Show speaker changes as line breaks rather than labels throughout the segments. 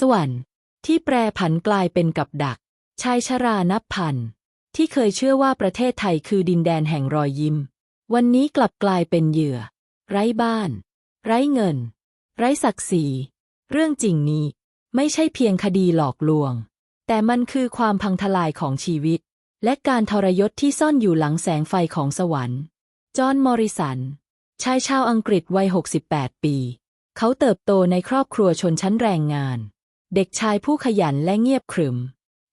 สวรรค์ที่แปรผันกลายเป็นกับดัก ชายชรานับพัน ที่เคยเชื่อว่าประเทศไทยคือดินแดนแห่งรอยยิ้ม วันนี้กลับกลายเป็นเหยื่อ ไร้บ้าน ไร้เงิน ไร้ศักดิ์ศรี เรื่องจริงนี้ไม่ใช่เพียงคดีหลอกลวง แต่มันคือความพังทลายของชีวิต และการทรยศที่ซ่อนอยู่หลังแสงไฟของสวรรค์ จอห์น มอริสัน ชายชาวอังกฤษวัย 68 ปี เขาเติบโตในครอบครัวชนชั้นแรงงาน เด็กชายผู้ขยันและเงียบขรึม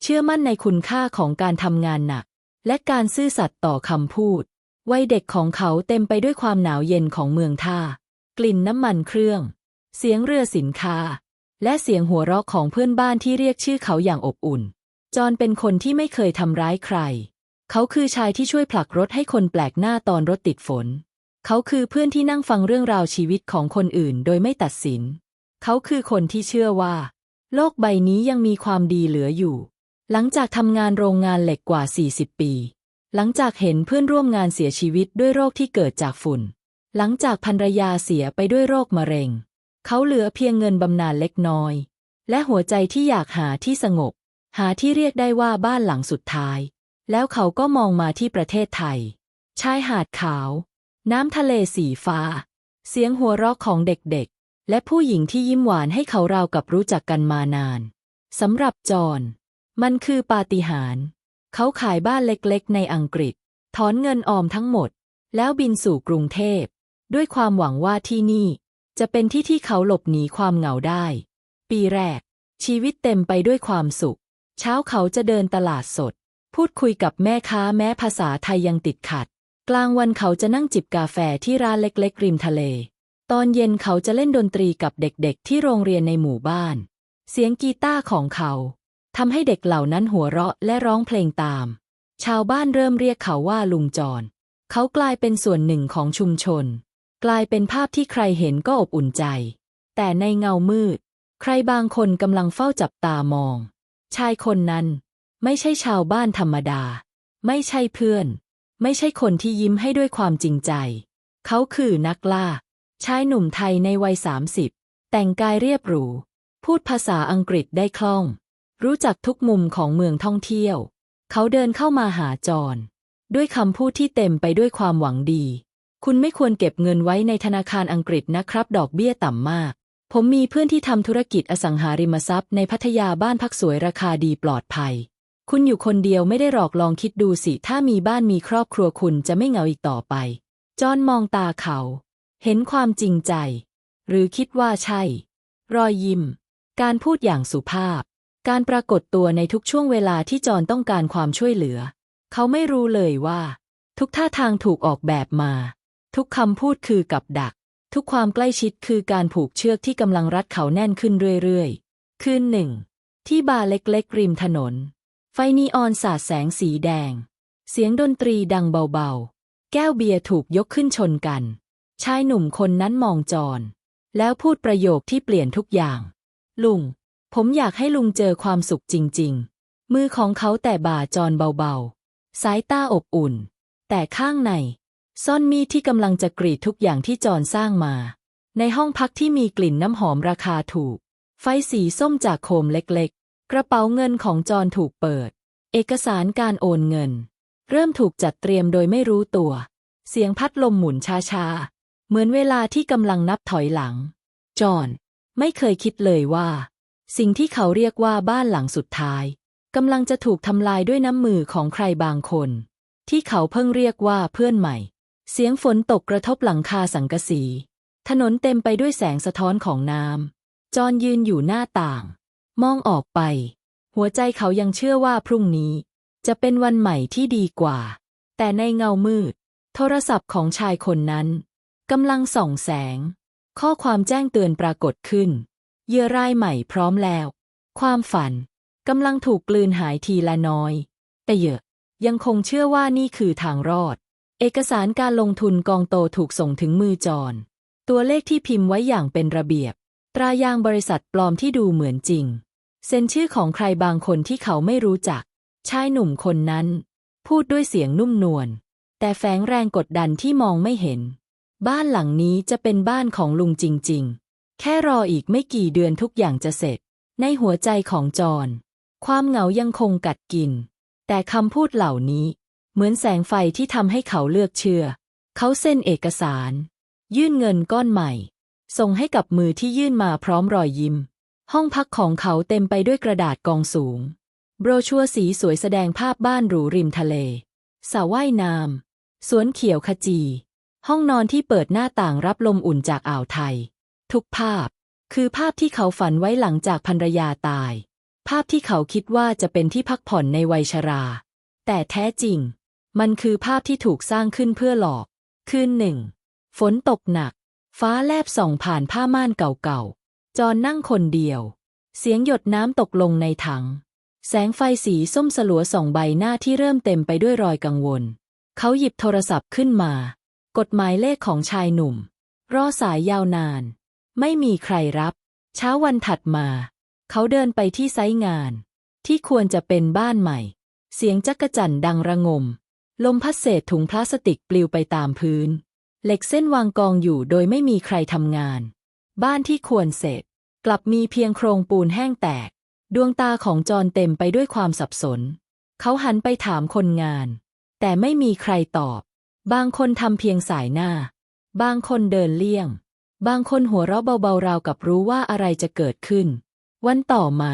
เชื่อมั่นในคุณค่าของการทำงานหนัก และการซื่อสัตย์ต่อคำพูด วัยเด็กของเขาเต็มไปด้วยความหนาวเย็นของเมืองท่า กลิ่นน้ำมันเครื่อง เสียงเรือสินค้า และเสียงหัวเราะของเพื่อนบ้านที่เรียกชื่อเขาอย่างอบอุ่น จอห์นเป็นคนที่ไม่เคยทำร้ายใคร เขาคือชายที่ช่วยผลักรถให้คนแปลกหน้าตอนรถติดฝน เขาคือเพื่อนที่นั่งฟังเรื่องราวชีวิตของคนอื่นโดยไม่ตัดสิน เขาคือคนที่เชื่อว่า โลกใบนี้ยังมีความดีเหลืออยู่ หลังจากทำงานโรงงานเหล็กกว่า 40 ปี หลังจากเห็นเพื่อนร่วมงานเสียชีวิตด้วยโรคที่เกิดจากฝุ่น หลังจากภรรยาเสียไปด้วยโรคมะเร็ง เขาเหลือเพียงเงินบำนาญเล็กน้อย และหัวใจที่อยากหาที่สงบ หาที่เรียกได้ว่าบ้านหลังสุดท้าย แล้วเขาก็มองมาที่ประเทศไทย ชายหาดขาว น้ำทะเลสีฟ้า เสียงหัวเราะของเด็ก และผู้หญิงที่ยิ้มหวานให้เขาราวกับรู้จักกันมานานสำหรับจอห์นมันคือปาฏิหาริย์เขาขายบ้านเล็กๆ ในอังกฤษ ถอนเงินออมทั้งหมด แล้วบินสู่กรุงเทพ ด้วยความหวังว่าที่นี่ จะเป็นที่ที่เขาหลบหนีความเหงาได้ ปีแรก ชีวิตเต็มไปด้วยความสุข เช้าเขาจะเดินตลาดสด พูดคุยกับแม่ค้าแม้ภาษาไทยยังติดขัด กลางวันเขาจะนั่งจิบกาแฟที่ร้านเล็กๆ ริมทะเล ตอนเย็นเขาจะเล่นดนตรีกับเด็กๆ ที่โรงเรียนในหมู่บ้าน เสียงกีตาร์ของเขาทำให้เด็กเหล่านั้นหัวเราะและร้องเพลงตาม ชาวบ้านเริ่มเรียกเขาว่าลุงจรเขากลายเป็นส่วนหนึ่งของชุมชน กลายเป็นภาพที่ใครเห็นก็อบอุ่นใจ แต่ในเงามืด ใครบางคนกำลังเฝ้าจับตามอง ชายคนนั้น ไม่ใช่ชาวบ้านธรรมดา ไม่ใช่เพื่อน ไม่ใช่คนที่ยิ้มให้ด้วยความจริงใจ เขาคือนักล่า ชายหนุ่มไทยในวัยสามสิบแต่งกายเรียบหรู พูดภาษาอังกฤษได้คล่อง รู้จักทุกมุมของเมืองท่องเที่ยว เขาเดินเข้ามาหาจอนด้วยคำพูดที่เต็มไปด้วยความหวังดี คุณไม่ควรเก็บเงินไว้ในธนาคารอังกฤษนะครับ ดอกเบี้ยต่ำมาก ผมมีเพื่อนที่ทำธุรกิจอสังหาริมทรัพย์ในพัทยาบ้านพักสวยราคาดีปลอดภัย คุณอยู่คนเดียวไม่ได้หลอกลองคิดดูสิ ถ้ามีบ้านมีครอบครัวคุณจะไม่เหงาอีกต่อไป จอนมองตาเขา เห็นความจริงใจ หรือคิดว่าใช่ รอยยิ้ม การพูดอย่างสุภาพ การปรากฏตัวในทุกช่วงเวลาที่จอนต้องการความช่วยเหลือ เขาไม่รู้เลยว่า ทุกท่าทางถูกออกแบบมา ทุกคำพูดคือกับดัก ทุกความใกล้ชิดคือการผูกเชือกที่กำลังรัดเขาแน่นขึ้นเรื่อยๆ คืนหนึ่ง ที่บาร์เล็กๆริมถนน ไฟนีออนสาดแสงสีแดง เสียงดนตรีดังเบาๆ แก้วเบียร์ถูกยกขึ้นชนกัน ชายหนุ่มคนนั้นมองจอนแล้วพูดประโยคที่เปลี่ยนทุกอย่าง ลุง ผมอยากให้ลุงเจอความสุขจริง ๆ มือของเขาแต่บ่าจอนเบาๆ สายตาอบอุ่น แต่ข้างใน ซ่อนมีดที่กำลังจะกรีดทุกอย่างที่จอนสร้างมา ในห้องพักที่มีกลิ่นน้ำหอมราคาถูก ไฟสีส้มจากโคมเล็กๆ กระเป๋าเงินของจอนถูกเปิด เอกสารการโอนเงิน เริ่มถูกจัดเตรียมโดยไม่รู้ตัว เสียงพัดลมหมุนช้าๆ เหมือนเวลาที่กำลังนับถอยหลัง จอนไม่เคยคิดเลยว่า สิ่งที่เขาเรียกว่าบ้านหลังสุดท้ายกำลังจะถูกทำลายด้วยน้ำมือของใครบางคน ที่เขาเพิ่งเรียกว่าเพื่อนใหม่ เสียงฝนตกกระทบหลังคาสังกะสี ถนนเต็มไปด้วยแสงสะท้อนของน้ำจอนยืนอยู่หน้าต่าง มองออกไป หัวใจเขายังเชื่อว่าพรุ่งนี้ จะเป็นวันใหม่ที่ดีกว่า แต่ในเงามืด โทรศัพท์ของชายคนนั้น กำลังส่องแสง ข้อความแจ้งเตือนปรากฏขึ้นเยื่อรายใหม่พร้อมแล้ว ความฝันกำลังถูกกลืนหายทีละน้อย แต่เยอะยังคงเชื่อว่านี่คือทางรอด เอกสารการลงทุนกองโตถูกส่งถึงมือจอนตัวเลขที่พิมพ์ไว้อย่างเป็นระเบียบ ตรายางบริษัทปลอมที่ดูเหมือนจริง เซ็นชื่อของใครบางคนที่เขาไม่รู้จัก ชายหนุ่มคนนั้น พูดด้วยเสียงนุ่มนวลแต่แฝงแรงกดดันที่มองไม่เห็น บ้านหลังนี้จะเป็นบ้านของลุงจริง ๆ แค่รออีกไม่กี่เดือนทุกอย่างจะเสร็จ ในหัวใจของจอนความเหงายังคงกัดกิน แต่คำพูดเหล่านี้ เหมือนแสงไฟที่ทำให้เขาเลือกเชื่อ เขาเซ็นเอกสาร ยื่นเงินก้อนใหม่ ส่งให้กับมือที่ยื่นมาพร้อมรอยยิ้ม ห้องพักของเขาเต็มไปด้วยกระดาษกองสูง โบรชัวสีสวยแสดงภาพบ้านหรูริมทะเลสระว่ายน้ำสวนเขียวขจี ห้องนอนที่เปิดหน้าต่างรับลมอุ่นจากอ่าวไทย ทุกภาพ คือภาพที่เขาฝันไว้หลังจากภรรยาตาย ภาพที่เขาคิดว่าจะเป็นที่พักผ่อนในวัยชรา แต่แท้จริง มันคือภาพที่ถูกสร้างขึ้นเพื่อหลอก คืนหนึ่ง ฝนตกหนัก ฟ้าแลบส่องผ่านผ้าม่านเก่าๆ จอนนั่งคนเดียว เสียงหยดน้ำตกลงในถัง แสงไฟสีส้มสลัวส่องใบหน้าที่เริ่มเต็มไปด้วยรอยกังวล เขาหยิบโทรศัพท์ขึ้นมา กดหมายเลขของชายหนุ่ม รอสายยาวนาน ไม่มีใครรับ เช้าวันถัดมา เขาเดินไปที่ไซต์งาน ที่ควรจะเป็นบ้านใหม่ เสียงจักระจั่นดังระงม ลมพัดเศษถุงพลาสติกปลิวไปตามพื้น เหล็กเส้นวางกองอยู่โดยไม่มีใครทำงาน บ้านที่ควรเสร็จ กลับมีเพียงโครงปูนแห้งแตก ดวงตาของจอนเต็มไปด้วยความสับสน เขาหันไปถามคนงาน แต่ไม่มีใครตอบ บางคนทำเพียงสายหน้า บางคนเดินเลี่ยง บางคนหัวเราะเบาๆราวกับรู้ว่าอะไรจะเกิดขึ้น วันต่อมา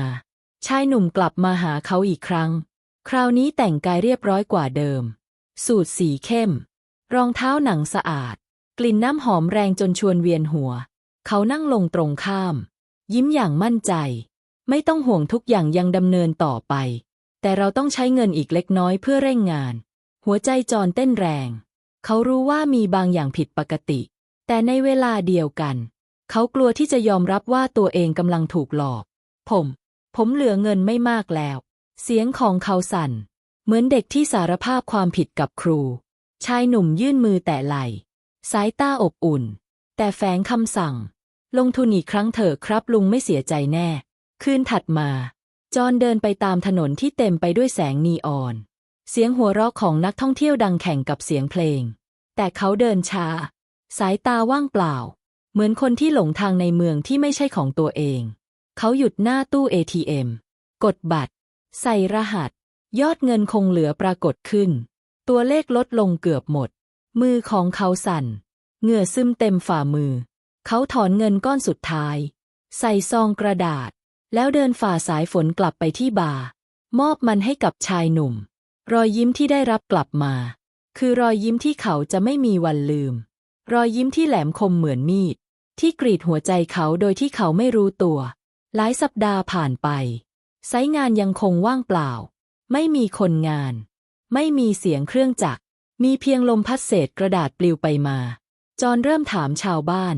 ชายหนุ่มกลับมาหาเขาอีกครั้ง คราวนี้แต่งกายเรียบร้อยกว่าเดิม สูทสีเข้ม รองเท้าหนังสะอาด กลิ่นน้ำหอมแรงจนชวนเวียนหัว เขานั่งลงตรงข้าม ยิ้มอย่างมั่นใจ ไม่ต้องห่วงทุกอย่างยังดำเนินต่อไป แต่เราต้องใช้เงินอีกเล็กน้อยเพื่อเร่งงาน หัวใจจอนเต้นแรง เขารู้ว่ามีบางอย่างผิดปกติ แต่ในเวลาเดียวกัน เขากลัวที่จะยอมรับว่าตัวเองกำลังถูกหลอก ผม ผมเหลือเงินไม่มากแล้ว เสียงของเขาสั่น เหมือนเด็กที่สารภาพความผิดกับครู ชายหนุ่มยื่นมือแตะไหล่สายตาอบอุ่น แต่แฝงคำสั่ง ลงทุนอีกครั้งเถอะครับลุงไม่เสียใจแน่ คืนถัดมา จอนเดินไปตามถนนที่เต็มไปด้วยแสงนีออน เสียงหัวเราะของนักท่องเที่ยวดังแข่งกับเสียงเพลง แต่เขาเดินชา สายตาว่างเปล่า เหมือนคนที่หลงทางในเมืองที่ไม่ใช่ของตัวเอง เขาหยุดหน้าตู้ ATM กดบัตร ใส่รหัส ยอดเงินคงเหลือปรากฏขึ้น ตัวเลขลดลงเกือบหมด มือของเขาสั่น เหงื่อซึมเต็มฝ่ามือ เขาถอนเงินก้อนสุดท้าย ใส่ซองกระดาษ แล้วเดินฝ่าสายฝนกลับไปที่บาร์มอบมันให้กับชายหนุ่ม รอยยิ้มที่ได้รับกลับมา คือรอยยิ้มที่เขาจะไม่มีวันลืม รอยยิ้มที่แหลมคมเหมือนมีด ที่กรีดหัวใจเขาโดยที่เขาไม่รู้ตัว หลายสัปดาห์ผ่านไปไซงานยังคงว่างเปล่า ไม่มีคนงาน ไม่มีเสียงเครื่องจักร มีเพียงลมพัดเศษกระดาษปลิวไปมา จอนเริ่มถามชาวบ้าน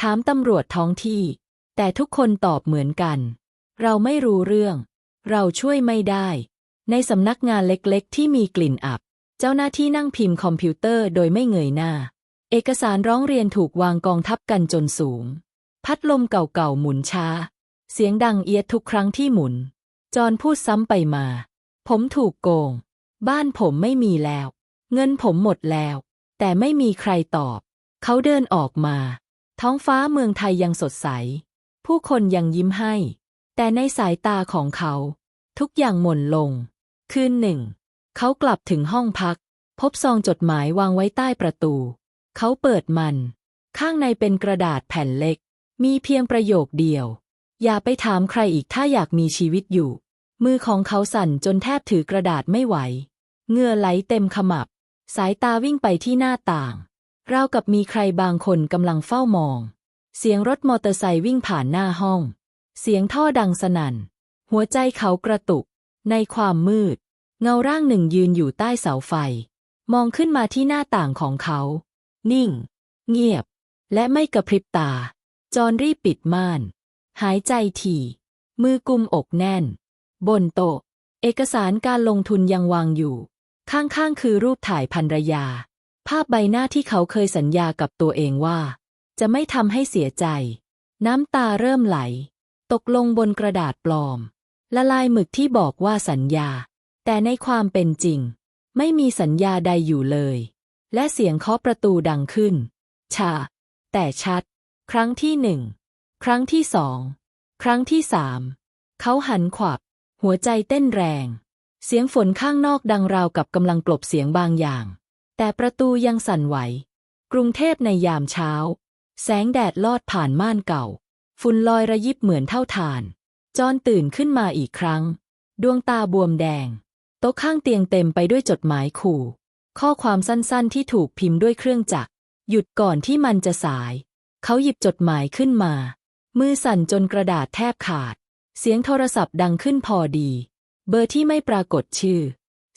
ถามตำรวจท้องที่ แต่ทุกคนตอบเหมือนกัน เราไม่รู้เรื่อง เราช่วยไม่ได้ ในสำนักงานเล็กๆ ที่มีกลิ่นอับ เจ้าหน้าที่นั่งพิมพ์คอมพิวเตอร์โดยไม่เงยหน้า เอกสารร้องเรียนถูกวางกองทับกันจนสูง พัดลมเก่าๆหมุนช้า เสียงดังเอียดทุกครั้งที่หมุน จอนพูดซ้ำไปมา ผมถูกโกง บ้านผมไม่มีแล้ว เงินผมหมดแล้ว แต่ไม่มีใครตอบ เขาเดินออกมา ท้องฟ้าเมืองไทยยังสดใส ผู้คนยังยิ้มให้ แต่ในสายตาของเขา ทุกอย่างหม่นลง คืนหนึ่ง เขากลับถึงห้องพัก พบซองจดหมายวางไว้ใต้ประตู เขาเปิดมัน ข้างในเป็นกระดาษแผ่นเล็ก มีเพียงประโยคเดียว อย่าไปถามใครอีกถ้าอยากมีชีวิตอยู่ มือของเขาสั่นจนแทบถือกระดาษไม่ไหวเหงื่อไหลเต็มขมับ สายตาวิ่งไปที่หน้าต่างราวกับมีใครบางคนกำลังเฝ้ามอง เสียงรถมอเตอร์ไซค์วิ่งผ่านหน้าห้อง เสียงท่อดังสนั่น หัวใจเขากระตุก ในความมืด เงาร่างหนึ่งยืนอยู่ใต้เสาไฟ มองขึ้นมาที่หน้าต่างของเขา นิ่ง เงียบ และไม่กระพริบตา จอนรีบปิดม่าน หายใจถี่ มือกุมอกแน่น บนโต๊ะ เอกสารการลงทุนยังวางอยู่ ข้างๆ คือรูปถ่ายภรรยา ภาพใบหน้าที่เขาเคยสัญญากับตัวเองว่า จะไม่ทำให้เสียใจ น้ำตาเริ่มไหล ตกลงบนกระดาษปลอม ละลายหมึกที่บอกว่าสัญญา แต่ในความเป็นจริง ไม่มีสัญญาใดอยู่เลย และเสียงเคาะประตูดังขึ้น ชา แต่ชัด ครั้งที่หนึ่ง ครั้งที่สอง ครั้งที่สาม เขาหันขวับ หัวใจเต้นแรง เสียงฝนข้างนอกดังราวกับกำลังกลบเสียงบางอย่าง แต่ประตูยังสั่นไหว กรุงเทพในยามเช้า แสงแดดลอดผ่านม่านเก่า ฝุ่นลอยระยิบเหมือนเท่าฐาน จอนตื่นขึ้นมาอีกครั้ง ดวงตาบวมแดง โต๊ะข้างเตียงเต็มไปด้วยจดหมายขู่ ข้อความสั้นๆที่ถูกพิมพ์ด้วยเครื่องจักร หยุดก่อนที่มันจะสาย เขาหยิบจดหมายขึ้นมา มือสั่นจนกระดาษแทบขาด เสียงโทรศัพท์ดังขึ้นพอดี เบอร์ที่ไม่ปรากฏชื่อ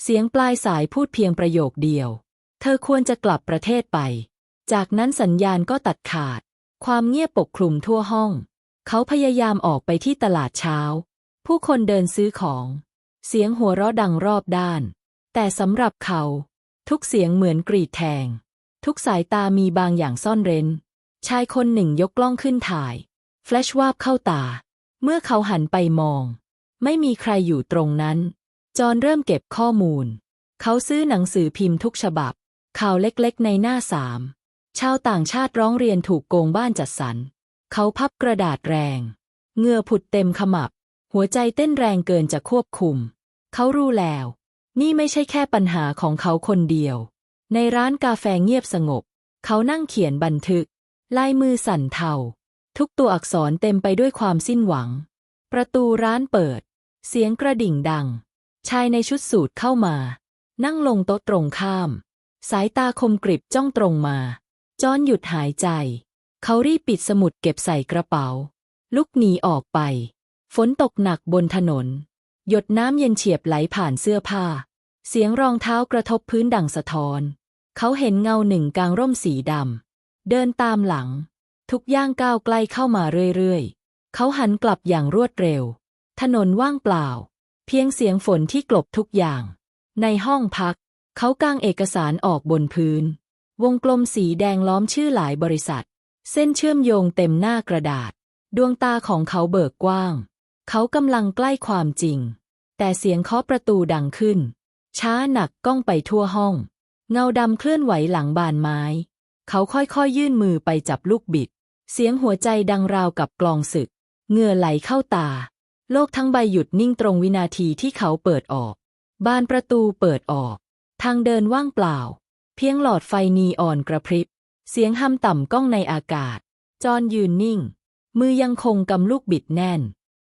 เสียงปลายสายพูดเพียงประโยคเดียว เธอควรจะกลับประเทศไป จากนั้นสัญญาณก็ตัดขาด ความเงียบปกคลุมทั่วห้อง เขาพยายามออกไปที่ตลาดเช้า ผู้คนเดินซื้อของ เสียงหัวเราะดังรอบด้าน แต่สำหรับเขา ทุกเสียงเหมือนกรีดแทง ทุกสายตามีบางอย่างซ่อนเร้น ชายคนหนึ่งยกกล้องขึ้นถ่าย แฟลชวาบเข้าตา เมื่อเขาหันไปมอง ไม่มีใครอยู่ตรงนั้น จอนเริ่มเก็บข้อมูล เขาซื้อหนังสือพิมพ์ทุกฉบับ ข่าวเล็กๆในหน้าสามชาวต่างชาติร้องเรียนถูกโกงบ้านจัดสรร เขาพับกระดาษแรง เงื่อผุดเต็มขมับ หัวใจเต้นแรงเกินจะควบคุม เขารู้แล้ว นี่ไม่ใช่แค่ปัญหาของเขาคนเดียว ในร้านกาแฟเงียบสงบ เขานั่งเขียนบันทึก ลายมือสั่นเทา ทุกตัวอักษรเต็มไปด้วยความสิ้นหวัง ประตูร้านเปิด เสียงกระดิ่งดัง ชายในชุดสูทเข้ามา นั่งลงโต๊ะตรงข้าม สายตาคมกริบจ้องตรงมา จอนหยุดหายใจ เขารีบปิดสมุดเก็บใส่กระเป๋า ลุกหนีออกไป ฝนตกหนักบนถนน หยดน้ำเย็นเฉียบไหลผ่านเสื้อผ้า เสียงรองเท้ากระทบพื้นดังสะท้อน เขาเห็นเงาหนึ่งกลางร่มสีดำ เดินตามหลัง ทุกย่างก้าวใกล้เข้ามาเรื่อยๆ เขาหันกลับอย่างรวดเร็ว ถนนว่างเปล่า เพียงเสียงฝนที่กลบทุกอย่าง ในห้องพัก เขากางเอกสารออกบนพื้น วงกลมสีแดงล้อมชื่อหลายบริษัท เส้นเชื่อมโยงเต็มหน้ากระดาษ ดวงตาของเขาเบิกกว้าง เขากำลังใกล้ความจริง แต่เสียงเคาะประตูดังขึ้น ช้าหนักก้องไปทั่วห้อง เงาดำเคลื่อนไหวหลังบานไม้ เขาค่อยๆยื่นมือไปจับลูกบิด เสียงหัวใจดังราวกับกลองศึก เหงื่อไหลเข้าตา โลกทั้งใบหยุดนิ่งตรงวินาทีที่เขาเปิดออก บานประตูเปิดออก ทางเดินว่างเปล่า เพียงหลอดไฟนีออนกระพริบ เสียงห้ำต่ำก้องในอากาศ จอนยืนนิ่ง มือยังคงกำลูกบิดแน่น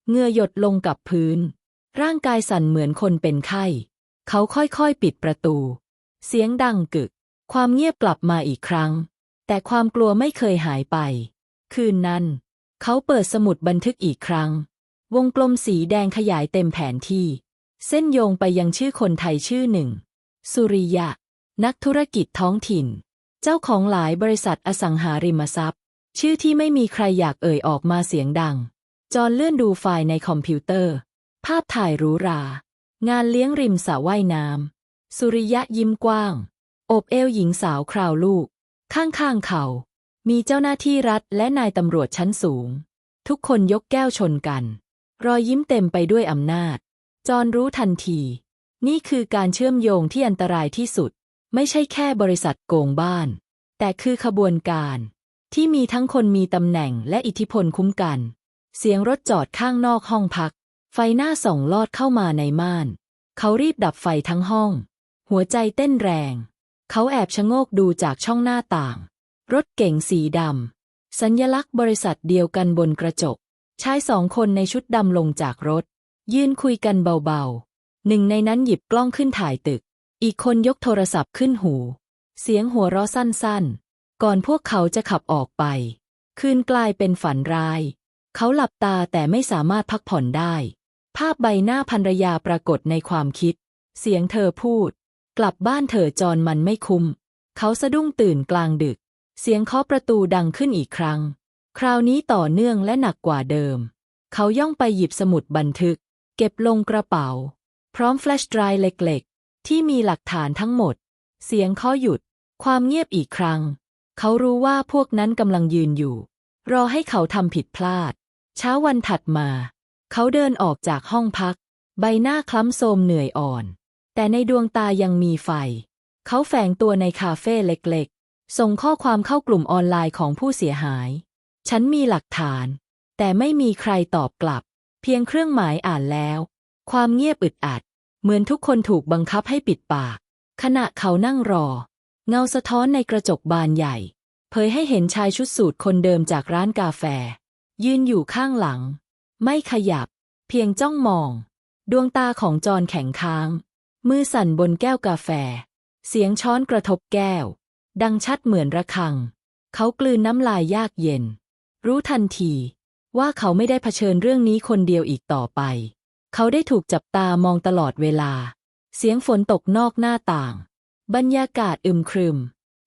เงื่อหยดลงกับพื้น ร่างกายสั่นเหมือนคนเป็นไข้ เขาค่อยๆปิดประตู เสียงดังกึก ความเงียบกลับมาอีกครั้ง แต่ความกลัวไม่เคยหายไป คืนนั้น เขาเปิดสมุดบันทึกอีกครั้ง วงกลมสีแดงขยายเต็มแผนที่ เส้นโยงไปยังชื่อคนไทยชื่อหนึ่ง สุริยะ นักธุรกิจท้องถิ่น เจ้าของหลายบริษัทอสังหาริมทรัพย์ ชื่อที่ไม่มีใครอยากเอ่ยออกมาเสียงดัง จอนเลื่อนดูไฟล์ในคอมพิวเตอร์ ภาพถ่ายหรูหรา งานเลี้ยงริมสระว่ายน้ำ สุริยะยิ้มกว้าง อบเอวหญิงสาวคราวลูก ข้างๆเขา มีเจ้าหน้าที่รัฐและนายตำรวจชั้นสูง ทุกคนยกแก้วชนกัน รอยยิ้มเต็มไปด้วยอำนาจ จอนรู้ทันที นี่คือการเชื่อมโยงที่อันตรายที่สุด ไม่ใช่แค่บริษัทโกงบ้าน แต่คือขบวนการ ที่มีทั้งคนมีตำแหน่งและอิทธิพลคุ้มกัน เสียงรถจอดข้างนอกห้องพัก ไฟหน้าส่องลอดเข้ามาในม่าน เขารีบดับไฟทั้งห้อง หัวใจเต้นแรง เขาแอบชะโงกดูจากช่องหน้าต่าง รถเก๋งสีดำ สัญลักษณ์บริษัทเดียวกันบนกระจก ชายสองคนในชุดดำลงจากรถ ยืนคุยกันเบาๆ หนึ่งในนั้นหยิบกล้องขึ้นถ่ายตึก อีกคนยกโทรศัพท์ขึ้นหู เสียงหัวเราะสั้นๆ ก่อนพวกเขาจะขับออกไป คืนกลายเป็นฝันร้าย เขาหลับตาแต่ไม่สามารถพักผ่อนได้ ภาพใบหน้าภรรยาปรากฏในความคิด เสียงเธอพูด กลับบ้านเถอะจอนมันไม่คุ้ม เขาสะดุ้งตื่นกลางดึก เสียงเคาะประตูดังขึ้นอีกครั้ง คราวนี้ต่อเนื่องและหนักกว่าเดิม เขาย่องไปหยิบสมุดบันทึก เก็บลงกระเป๋า พร้อมแฟลชไดรฟ์เล็กๆ ที่มีหลักฐานทั้งหมด เสียงเคาะหยุด ความเงียบอีกครั้ง เขารู้ว่าพวกนั้นกำลังยืนอยู่ รอให้เขาทำผิดพลาด เช้าวันถัดมา เขาเดินออกจากห้องพัก ใบหน้าคล้ำโทรมเหนื่อยอ่อน แต่ในดวงตายังมีไฟ เขาแฝงตัวในคาเฟ่เล็กๆ ส่งข้อความเข้ากลุ่มออนไลน์ของผู้เสียหาย ฉันมีหลักฐาน แต่ไม่มีใครตอบกลับ เพียงเครื่องหมายอ่านแล้ว ความเงียบอึดอัด เหมือนทุกคนถูกบังคับให้ปิดปาก ขณะเขานั่งรอ เงาสะท้อนในกระจกบานใหญ่ เผยให้เห็นชายชุดสูทคนเดิมจากร้านกาแฟ ยืนอยู่ข้างหลัง ไม่ขยับ เพียงจ้องมอง ดวงตาของจอนแข็งค้าง มือสั่นบนแก้วกาแฟ เสียงช้อนกระทบแก้ว ดังชัดเหมือนระฆัง เขากลืนน้ำลายยากเย็น รู้ทันทีว่าเขาไม่ได้เผชิญเรื่องนี้คนเดียวอีกต่อไป เขาได้ถูกจับตามองตลอดเวลา เสียงฝนตกนอกหน้าต่าง บรรยากาศอึมครึม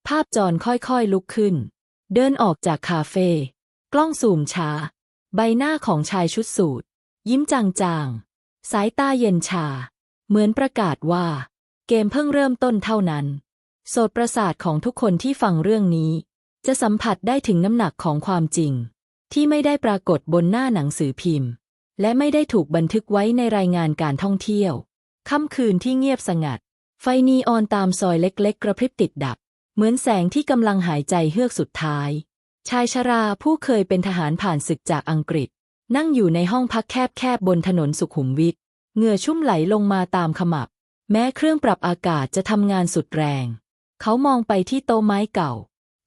ภาพจรค่อยๆลุกขึ้น เดินออกจากคาเฟ่ กล้องซูมช้า ใบหน้าของชายชุดสูทยิ้มจางๆ สายตาเย็นชา เหมือนประกาศว่า เกมเพิ่งเริ่มต้นเท่านั้น โสตประสาทของทุกคนที่ฟังเรื่องนี้ จะสัมผัสได้ถึงน้ำหนักของความจริง ที่ไม่ได้ปรากฏบนหน้าหนังสือพิมพ์ และไม่ได้ถูกบันทึกไว้ในรายงานการท่องเที่ยว ค่ำคืนที่เงียบสงัด ไฟนีออนตามซอยเล็กๆ กระพริบติดดับ เหมือนแสงที่กำลังหายใจเฮือกสุดท้าย ชายชราผู้เคยเป็นทหารผ่านศึกจากอังกฤษ นั่งอยู่ในห้องพักแคบๆบนถนนสุขุมวิทเหงื่อชุ่มไหลลงมาตามขมับ แม้เครื่องปรับอากาศจะทำงานสุดแรง เขามองไปที่โต๊ะไม้เก่า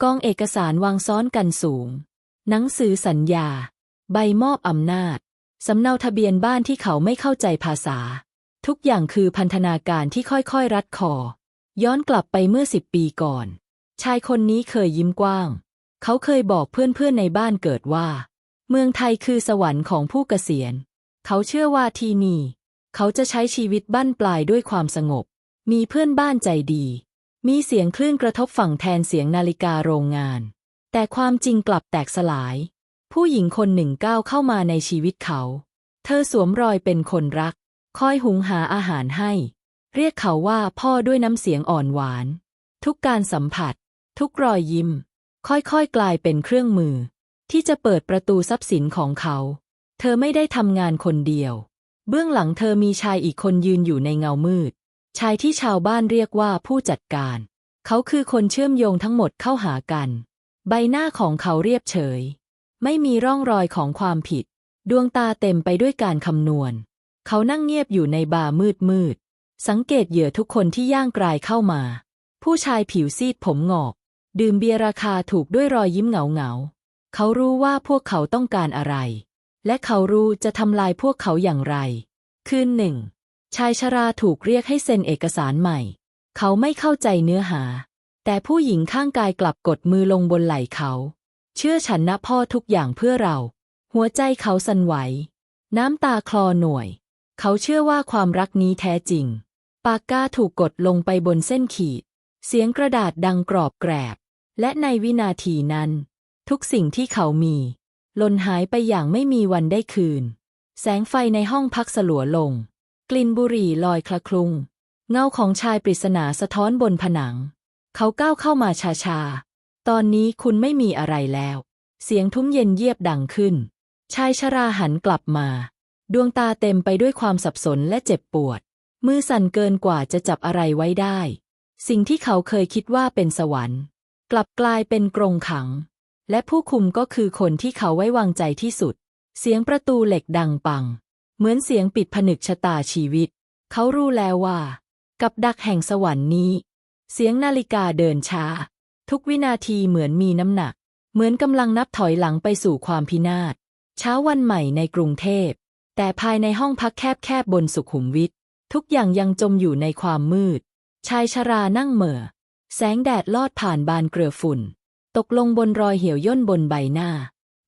กองเอกสารวางซ้อนกันสูง หนังสือสัญญา ใบมอบอำนาจ สำเนาทะเบียนบ้านที่เขาไม่เข้าใจภาษา ทุกอย่างคือพันธนาการที่ค่อยๆ รัดคอ ย้อนกลับไปเมื่อสิบปีก่อน ชายคนนี้เคยยิ้มกว้าง เขาเคยบอกเพื่อนๆในบ้านเกิดว่า เมืองไทยคือสวรรค์ของผู้เกษียณ เขาเชื่อว่าที่นี่ เขาจะใช้ชีวิตบั้นปลายด้วยความสงบ มีเพื่อนบ้านใจดี มีเสียงคลื่นกระทบฝั่งแทนเสียงนาฬิกาโรงงาน แต่ความจริงกลับแตกสลาย ผู้หญิงคนหนึ่งก้าวเข้ามาในชีวิตเขา เธอสวมรอยเป็นคนรัก คอยหุงหาอาหารให้ เรียกเขาว่าพ่อด้วยน้ำเสียงอ่อนหวาน ทุกการสัมผัส ทุกรอยยิ้ม ค่อยๆ กลายเป็นเครื่องมือ ที่จะเปิดประตูทรัพย์สินของเขา เธอไม่ได้ทำงานคนเดียว เบื้องหลังเธอมีชายอีกคนยืนอยู่ในเงามืด ชายที่ชาวบ้านเรียกว่าผู้จัดการ เขาคือคนเชื่อมโยงทั้งหมดเข้าหากัน ใบหน้าของเขาเรียบเฉย ไม่มีร่องรอยของความผิด ดวงตาเต็มไปด้วยการคำนวณ เขานั่งเงียบอยู่ในบาร์มืดมืด สังเกตเหยื่อทุกคนที่ย่างกรายเข้ามา ผู้ชายผิวซีดผมหงอก ดื่มเบียร์ราคาถูกด้วยรอยยิ้มเหงาเหงาๆเขารู้ว่าพวกเขาต้องการอะไร และเขารู้จะทำลายพวกเขาอย่างไร คืนหนึ่ง ชายชราถูกเรียกให้เซ็นเอกสารใหม่ เขาไม่เข้าใจเนื้อหา แต่ผู้หญิงข้างกายกลับกดมือลงบนไหล่เขา เชื่อฉันนะพ่อทุกอย่างเพื่อเรา หัวใจเขาสั่นไหว น้ำตาคลอหน่วย เขาเชื่อว่าความรักนี้แท้จริง ปากกาถูกกดลงไปบนเส้นขีด เสียงกระดาษดังกรอบแกรบ และในวินาทีนั้น ทุกสิ่งที่เขามีหล่นหายไปอย่างไม่มีวันได้คืน แสงไฟในห้องพักสลัวลง กลิ่นบุหรี่ลอยคละคลุง เงาของชายปริศนาสะท้อนบนผนัง เขาก้าวเข้ามาชาๆ ตอนนี้คุณไม่มีอะไรแล้ว เสียงทุ้มเย็นเยียบดังขึ้น ชายชราหันกลับมา ดวงตาเต็มไปด้วยความสับสนและเจ็บปวด มือสั่นเกินกว่าจะจับอะไรไว้ได้ สิ่งที่เขาเคยคิดว่าเป็นสวรรค์ กลับกลายเป็นกรงขัง และผู้คุมก็คือคนที่เขาไว้วางใจที่สุด เสียงประตูเหล็กดังปัง เหมือนเสียงปิดผนึกชะตาชีวิต เขารู้แล้วว่า กับดักแห่งสวรรค์นี้ เสียงนาฬิกาเดินช้า ทุกวินาทีเหมือนมีน้ำหนัก เหมือนกำลังนับถอยหลังไปสู่ความพินาศเช้าวันใหม่ในกรุงเทพ แต่ภายในห้องพักแคบๆบนสุขุมวิททุกอย่างยังจมอยู่ในความมืด ชายชรานั่งเหม่อ แสงแดดลอดผ่านบานเกลือฝุ่น ตกลงบนรอยเหี่ยวย่นบนใบหน้า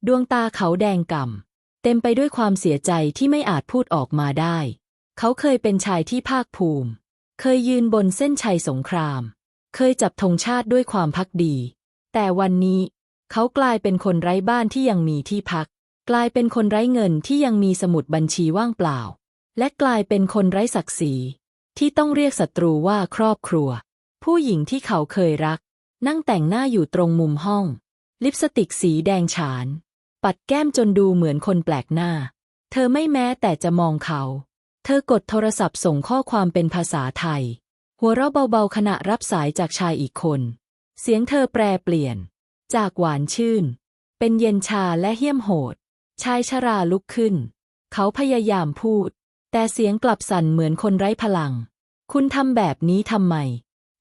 ดวงตาเขาแดงก่ำ เต็มไปด้วยความเสียใจที่ไม่อาจพูดออกมาได้ เขาเคยเป็นชายที่ภาคภูมิ เคยยืนบนเส้นชัยสงคราม เคยจับธงชาติด้วยความพักดี แต่วันนี้เขากลายเป็นคนไร้บ้านที่ยังมีที่พัก กลายเป็นคนไร้เงินที่ยังมีสมุดบัญชีว่างเปล่า และกลายเป็นคนไร้ศักดิ์ศรี ที่ต้องเรียกศัตรูว่าครอบครัว ผู้หญิงที่เขาเคยรัก นั่งแต่งหน้าอยู่ตรงมุมห้อง ลิปสติกสีแดงฉาน ปัดแก้มจนดูเหมือนคนแปลกหน้า เธอไม่แม้แต่จะมองเขา เธอกดโทรศัพท์ส่งข้อความเป็นภาษาไทย หัวเราะเบาๆขณะรับสายจากชายอีกคน เสียงเธอแปรเปลี่ยน จากหวานชื่น เป็นเย็นชาและเหี้ยมโหด ชายชราลุกขึ้น เขาพยายามพูด แต่เสียงกลับสั่นเหมือนคนไร้พลัง คุณทำแบบนี้ทำไม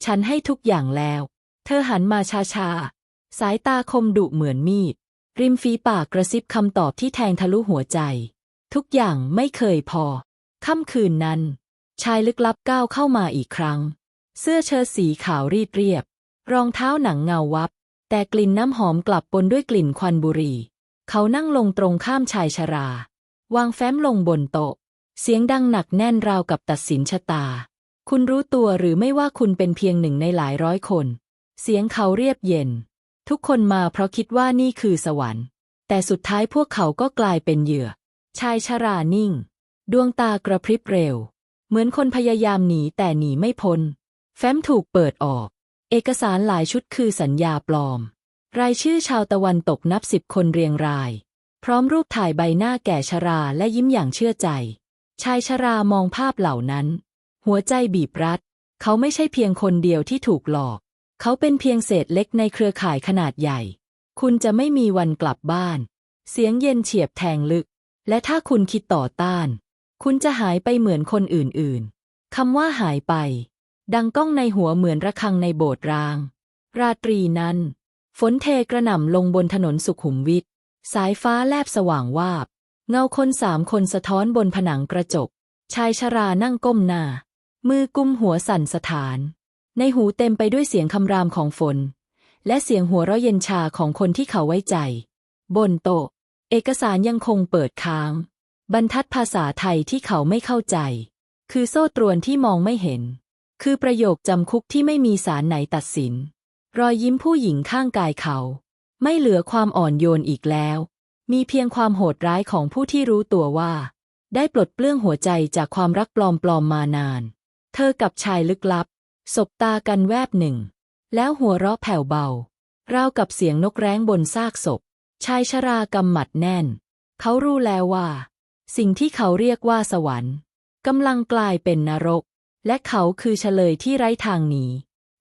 ฉันให้ทุกอย่างแล้ว เธอหันมาชาๆ สายตาคมดุเหมือนมีด ริมฝีปากกระซิบคำตอบที่แทงทะลุหัวใจ ทุกอย่างไม่เคยพอ ค่ำคืนนั้น ชายลึกลับก้าวเข้ามาอีกครั้ง เสื้อเชิ้ตสีขาวรีดเรียบ รองเท้าหนังเงาวับ แต่กลิ่นน้ำหอมกลับปนด้วยกลิ่นควันบุหรี่ เขานั่งลงตรงข้ามชายชรา วางแฟ้มลงบนโต๊ะ เสียงดังหนักแน่นราวกับตัดสินชะตา คุณรู้ตัวหรือไม่ว่าคุณเป็นเพียงหนึ่งในหลายร้อยคน เสียงเขาเรียบเย็น ทุกคนมาเพราะคิดว่านี่คือสวรรค์ แต่สุดท้ายพวกเขาก็กลายเป็นเหยื่อ ชายชรานิ่ง ดวงตากระพริบเร็ว เหมือนคนพยายามหนีแต่หนีไม่พ้น แฟ้มถูกเปิดออก เอกสารหลายชุดคือสัญญาปลอม รายชื่อชาวตะวันตกนับสิบคนเรียงราย พร้อมรูปถ่ายใบหน้าแก่ชราและยิ้มอย่างเชื่อใจ ชายชรามองภาพเหล่านั้น หัวใจบีบรัด เขาไม่ใช่เพียงคนเดียวที่ถูกหลอก เขาเป็นเพียงเศษเล็กในเครือข่ายขนาดใหญ่ คุณจะไม่มีวันกลับบ้าน เสียงเย็นเฉียบแทงลึก และถ้าคุณคิดต่อต้าน คุณจะหายไปเหมือนคนอื่นๆ คำว่าหายไป ดังก้องในหัวเหมือนระฆังในโบสถ์ร้าง ราตรีนั้น ฝนเทกระหน่ำลงบนถนนสุขุมวิท สายฟ้าแลบสว่างวาบ เงาคนสามคนสะท้อนบนผนังกระจก ชายชรานั่งก้มหน้า มือกุมหัวสั่นสถาน ในหูเต็มไปด้วยเสียงคำรามของฝน และเสียงหัวเราะเย็นชาของคนที่เขาไว้ใจ บนโต๊ะ เอกสารยังคงเปิดค้าง บรรทัดภาษาไทยที่เขาไม่เข้าใจ คือโซ่ตรวนที่มองไม่เห็น คือประโยคจำคุกที่ไม่มีสารไหนตัดสิน รอยยิ้มผู้หญิงข้างกายเขา ไม่เหลือความอ่อนโยนอีกแล้ว มีเพียงความโหดร้ายของผู้ที่รู้ตัวว่า ได้ปลดเปลื้องหัวใจจากความรักปลอมๆมานาน เธอกับชายลึกลับ สบตากันแวบหนึ่ง แล้วหัวเราะแผ่วเบา ราวกับเสียงนกแร้งบนซากศพ ชายชรากำหมัดแน่น เขารู้แล้วว่า สิ่งที่เขาเรียกว่าสวรรค์กำลังกลายเป็นนรก และเขาคือเฉลยที่ไร้ทางหนี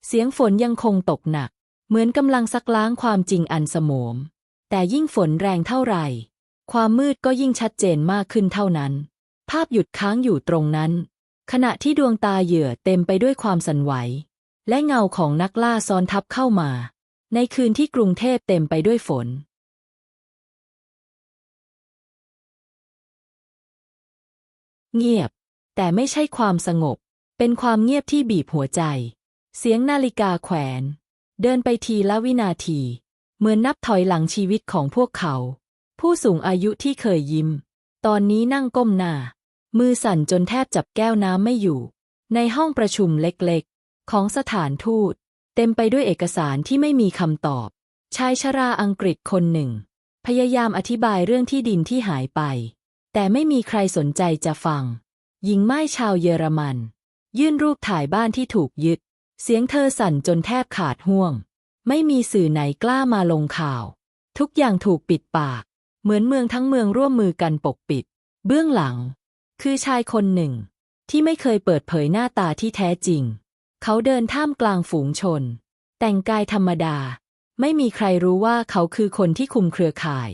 เสียงฝนยังคงตกหนัก เหมือนกำลังซักล้างความจริงอันสมมแต่ยิ่งฝนแรงเท่าไหร่ ความมืดก็ยิ่งชัดเจนมากขึ้นเท่านั้น ภาพหยุดค้างอยู่ตรงนั้น ขณะที่ดวงตาเหยื่อเต็มไปด้วยความสั่นไหว และเงาของนักล่าซ้อนทับเข้ามา ในคืนที่กรุงเทพเต็มไปด้วยฝน เงียบ แต่ไม่ใช่ความสงบ เป็นความเงียบที่บีบหัวใจ เสียงนาฬิกาแขวน เดินไปทีละวินาที เหมือนนับถอยหลังชีวิตของพวกเขา ผู้สูงอายุที่เคยยิ้ม ตอนนี้นั่งก้มหน้า มือสั่นจนแทบจับแก้วน้ำไม่อยู่ ในห้องประชุมเล็กๆ ของสถานทูต เต็มไปด้วยเอกสารที่ไม่มีคำตอบ ชายชราอังกฤษคนหนึ่ง พยายามอธิบายเรื่องที่ดินที่หายไป แต่ไม่มีใครสนใจจะฟัง หญิงไม้ชาวเยอรมัน ยื่นรูปถ่ายบ้านที่ถูกยึด เสียงเธอสั่นจนแทบขาดห่วง ไม่มีสื่อไหนกล้ามาลงข่าว ทุกอย่างถูกปิดปาก เหมือนเมืองทั้งเมืองร่วมมือกันปกปิด เบื้องหลัง คือชายคนหนึ่ง ที่ไม่เคยเปิดเผยหน้าตาที่แท้จริง เขาเดินท่ามกลางฝูงชน แต่งกายธรรมดา ไม่มีใครรู้ว่าเขาคือคนที่คุมเครือข่าย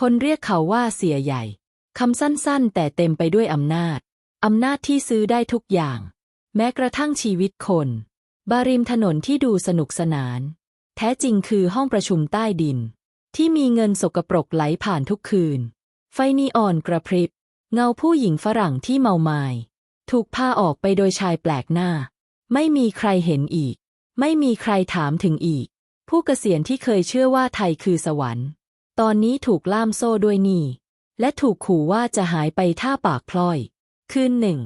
คนเรียกเขาว่าเสียใหญ่คำสั้นๆ แต่เต็มไปด้วยอำนาจ อำนาจที่ซื้อได้ทุกอย่าง แม้กระทั่งชีวิตคน บาริมถนนที่ดูสนุกสนาน แท้จริงคือห้องประชุมใต้ดิน ที่มีเงินสกปรกไหลผ่านทุกคืน ไฟนีออนกระพริบ เงาผู้หญิงฝรั่งที่เมามาย ถูกพาออกไปโดยชายแปลกหน้า ไม่มีใครเห็นอีก ไม่มีใครถามถึงอีก ผู้เกษียณที่เคยเชื่อว่าไทยคือสวรรค์ ตอนนี้ถูกล่ามโซ่ด้วยหนี้และถูกขู่ว่าจะหายไปท่าปากพลอย คืนหนึ่ง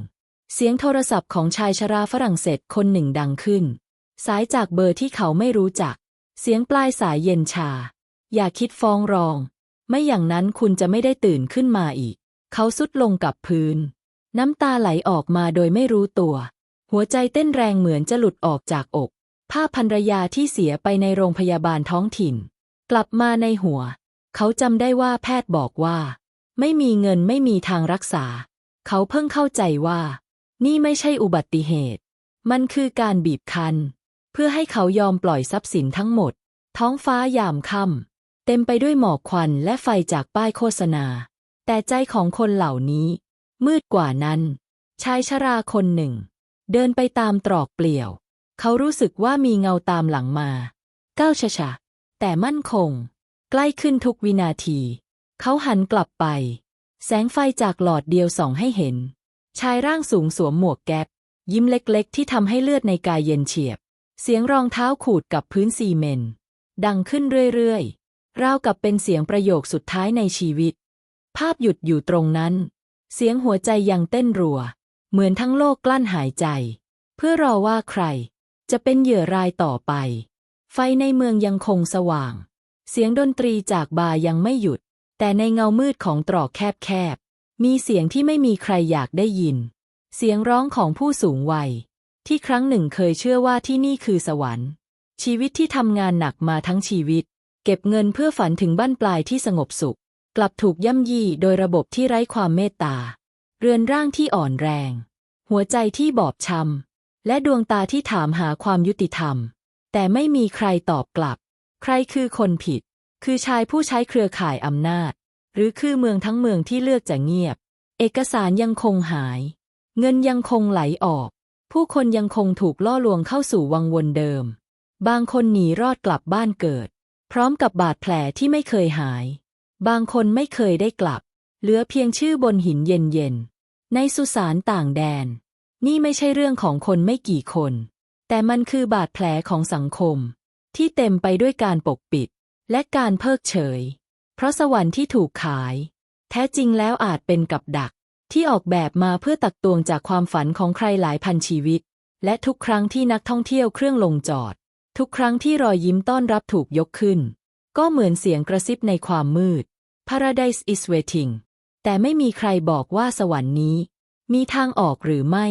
เสียงโทรศัพท์ของชายชราฝรั่งเศสคนหนึ่งดังขึ้น สายจากเบอร์ที่เขาไม่รู้จัก เสียงปลายสายเย็นชา อย่าคิดฟ้องร้อง ไม่อย่างนั้นคุณจะไม่ได้ตื่นขึ้นมาอีก เขาสุดลงกับพื้น น้ำตาไหลออกมาโดยไม่รู้ตัว หัวใจเต้นแรงเหมือนจะหลุดออกจากอก ภาพภรรยาที่เสียไปในโรงพยาบาลท้องถิ่น กลับมาในหัว เขาจำได้ว่าแพทย์บอกว่า ไม่มีเงินไม่มีทางรักษา เขาเพิ่งเข้าใจว่า นี่ไม่ใช่อุบัติเหตุ มันคือการบีบคั้น เพื่อให้เขายอมปล่อยทรัพย์สินทั้งหมด ท้องฟ้ายามค่ำเต็มไปด้วยหมอกควันและไฟจากป้ายโฆษณา แต่ใจของคนเหล่านี้ มืดกว่านั้น ชายชราคนหนึ่ง เดินไปตามตรอกเปลี่ยว เขารู้สึกว่ามีเงาตามหลังมา ก้าวช้าๆแต่มั่นคง ใกล้ขึ้นทุกวินาที เขาหันกลับไป แสงไฟจากหลอดเดียวส่องให้เห็น ชายร่างสูงสวมหมวกแก๊ป ยิ้มเล็กๆ ที่ทำให้เลือดในกายเย็นเฉียบ เสียงรองเท้าขูดกับพื้นซีเมนต์ดังขึ้นเรื่อยๆราวกับเป็นเสียงประโยคสุดท้ายในชีวิต ภาพหยุดอยู่ตรงนั้น เสียงหัวใจยังเต้นรัว เหมือนทั้งโลกกลั้นหายใจ เพื่อรอว่าใคร จะเป็นเหยื่อรายต่อไป ไฟในเมืองยังคงสว่าง เสียงดนตรีจากบาร์ยังไม่หยุด แต่ในเงามืดของตรอกแคบๆ มีเสียงที่ไม่มีใครอยากได้ยิน เสียงร้องของผู้สูงวัย ที่ครั้งหนึ่งเคยเชื่อว่าที่นี่คือสวรรค์ ชีวิตที่ทำงานหนักมาทั้งชีวิต เก็บเงินเพื่อฝันถึงบ้านปลายที่สงบสุข กลับถูกย่ำยีโดยระบบที่ไร้ความเมตตา เรือนร่างที่อ่อนแรง หัวใจที่บอบช้ำและดวงตาที่ถามหาความยุติธรรม แต่ไม่มีใครตอบกลับ ใครคือคนผิด คือชายผู้ใช้เครือข่ายอำนาจ หรือคือเมืองทั้งเมืองที่เลือกจะเงียบ เอกสารยังคงหาย เงินยังคงไหลออก ผู้คนยังคงถูกล่อลวงเข้าสู่วังวนเดิม บางคนหนีรอดกลับบ้านเกิด พร้อมกับบาดแผลที่ไม่เคยหาย บางคนไม่เคยได้กลับ เหลือเพียงชื่อบนหินเย็นๆ ในสุสานต่างแดน นี่ไม่ใช่เรื่องของคนไม่กี่คน แต่มันคือบาดแผลของสังคม ที่เต็มไปด้วยการปกปิด และการเพิกเฉย เพราะสวรรค์ที่ถูกขาย แท้จริงแล้วอาจเป็นกับดัก ที่ออกแบบมาเพื่อตักตวงจากความฝันของใครหลายพันชีวิต และทุกครั้งที่นักท่องเที่ยวเครื่องลงจอด ทุกครั้งที่รอยยิ้มต้อนรับถูกยกขึ้น ก็เหมือนเสียงกระซิบในความมืด Paradise is waiting แต่ไม่มีใครบอกว่าสวรรค์นี้ มีทางออกหรือไม่